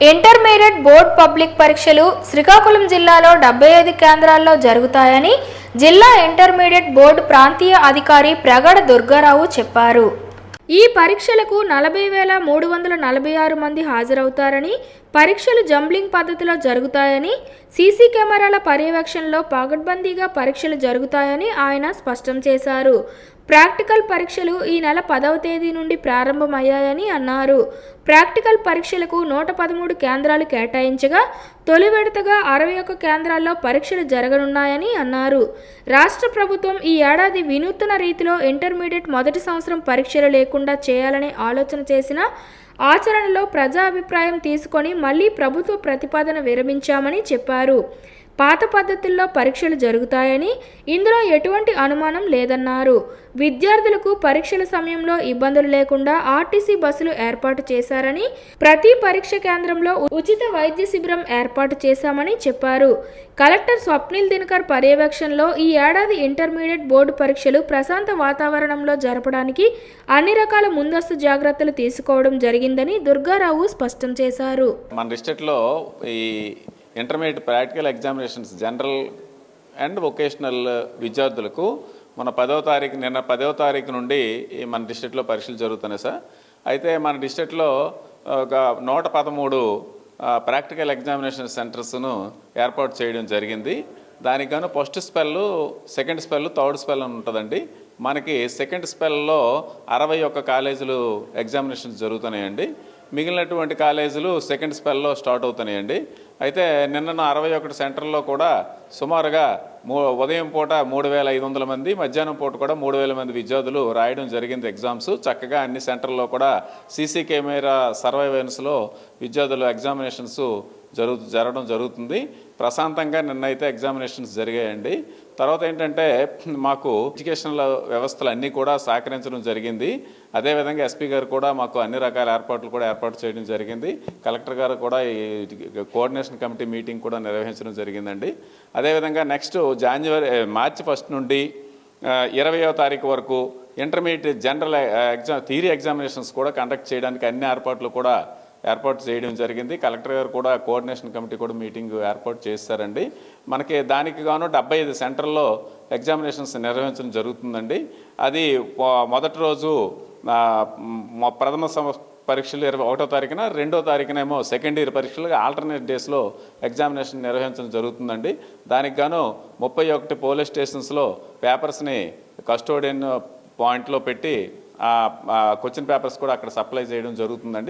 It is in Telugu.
ఇంటర్మీడియట్ బోర్డ్ పబ్లిక్ పరీక్షలు శ్రీకాకుళం జిల్లాలో డెబ్బై ఐదు కేంద్రాల్లో జరుగుతాయని జిల్లా ఇంటర్మీడియట్ బోర్డు ప్రాంతీయ అధికారి ప్రగడ దుర్గారావు చెప్పారు. ఈ పరీక్షలకు నలభై వేల మూడు వందల నలభై ఆరు మంది హాజరవుతారని పరీక్షలు జంబ్లింగ్ పద్ధతిలో జరుగుతాయని సీసీ కెమెరాల పర్యవేక్షణలో పగడ్బందీగా పరీక్షలు జరుగుతాయని ఆయన స్పష్టం చేశారు. ప్రాక్టికల్ పరీక్షలు ఈ నెల పదవ తేదీ నుండి ప్రారంభమయ్యాయని అన్నారు. ప్రాక్టికల్ పరీక్షలకు నూట పదమూడు కేంద్రాలు కేటాయించగా తొలి విడతగా అరవై ఒక్క కేంద్రాల్లో పరీక్షలు జరగనున్నాయని అన్నారు. రాష్ట్ర ప్రభుత్వం ఈ ఏడాది వినూత్న రీతిలో ఇంటర్మీడియట్ మొదటి సంవత్సరం పరీక్షలు లేకుండా చేయాలనే ఆలోచన చేసిన ఆచరణలో ప్రజా అభిప్రాయం తీసుకొని మళ్ళీ ప్రభుత్వ ప్రతిపాదన విరమించామని చెప్పారు. పాత పద్ధతుల్లో పరీక్షలు జరుగుతాయని ఇందులో ఎటువంటి అనుమానం లేదన్నారు. విద్యార్థులకు పరీక్షల సమయంలో ఇబ్బందులు లేకుండా ఆర్టీసీ బస్సులు ఏర్పాటు చేశారని ప్రతి పరీక్ష కేంద్రంలో ఉచిత వైద్య శిబిరం ఏర్పాటు చేశామని చెప్పారు. కలెక్టర్ స్వప్నిల్ దినకర్ పర్యవేక్షణలో ఈ ఏడాది ఇంటర్మీడియట్ బోర్డు పరీక్షలు ప్రశాంత వాతావరణంలో జరపడానికి అన్ని రకాల ముందస్తు జాగ్రత్తలు తీసుకోవడం జరిగిందని దుర్గారావు స్పష్టం చేశారు. మన డిస్ట్రిక్ట్లో ఈ intermediate practical examinations general and vocational విద్యార్థులకు మన పదవ తారీఖు నిన్న పదవ తారీఖు నుండి మన డిస్ట్రిక్ట్లో పరీక్షలు జరుగుతున్నాయి సార్. అయితే మన డిస్ట్రిక్ట్లో ఒక నూట పదమూడు ప్రాక్టికల్ ఎగ్జామినేషన్ సెంటర్స్ను ఏర్పాటు చేయడం జరిగింది. దానికి గాను first spell second spell third spell అని ఉంటుందండి. మనకి సెకండ్ స్పెల్లో అరవై ఒక్క కాలేజీలు ఎగ్జామినేషన్స్ జరుగుతున్నాయండి. మిగిలినటువంటి కాలేజీలు సెకండ్ స్పెల్లో స్టార్ట్ అవుతున్నాయండి. అయితే నిన్న అరవై ఒకటి సెంటర్లో కూడా సుమారుగా మూ ఉదయం పూట మూడు వేల ఐదు వందల మంది మధ్యాహ్నం పూట కూడా మూడు వేల మంది విద్యార్థులు రాయడం జరిగింది ఎగ్జామ్స్ చక్కగా అన్ని సెంటర్లో కూడా సీసీ కెమెరా సర్వైవెన్స్లో విద్యార్థులు ఎగ్జామినేషన్స్ జరుగు జరగడం జరుగుతుంది. ప్రశాంతంగా నిన్నైతే ఎగ్జామినేషన్స్ జరిగాయండి. తర్వాత ఏంటంటే మాకు ఎడ్యుకేషనల్ వ్యవస్థలు అన్నీ కూడా సహకరించడం జరిగింది. అదేవిధంగా ఎస్పీ గారు కూడా మాకు అన్ని రకాల ఏర్పాట్లు కూడా ఏర్పాటు చేయడం జరిగింది. కలెక్టర్ గారు కూడా ఈ కోఆర్డినేషన్ కమిటీ మీటింగ్ కూడా నిర్వహించడం జరిగిందండి. అదేవిధంగా నెక్స్ట్ జాన్యువరి మార్చి ఫస్ట్ నుండి ఇరవయో తారీఖు వరకు intermediate general exam theory examinations కూడా కండక్ట్ చేయడానికి అన్ని ఏర్పాట్లు కూడా ఏర్పాటు చేయడం జరిగింది. కలెక్టర్ గారు కూడా కోఆర్డినేషన్ కమిటీ కూడా మీటింగ్ ఏర్పాటు చేస్తారండి మనకి దానికి గాను డెబ్బై ఐదు సెంటర్లో ఎగ్జామినేషన్స్ నిర్వహించడం జరుగుతుందండి. అది మొదటి రోజు ప్రథమ సమ పరీక్షలు ఇరవై ఒకటో తారీఖున రెండో తారీఖునేమో సెకండ్ ఇయర్ పరీక్షలు ఆల్టర్నేట్ డేస్లో ఎగ్జామినేషన్ నిర్వహించడం జరుగుతుందండి. దానికి గాను ముప్పై ఒకటి పోలీస్ స్టేషన్స్లో పేపర్స్ని కస్టోడియన్ పాయింట్లో పెట్టి క్వశ్చన్ పేపర్స్ కూడా అక్కడ సప్లై చేయడం జరుగుతుందండి.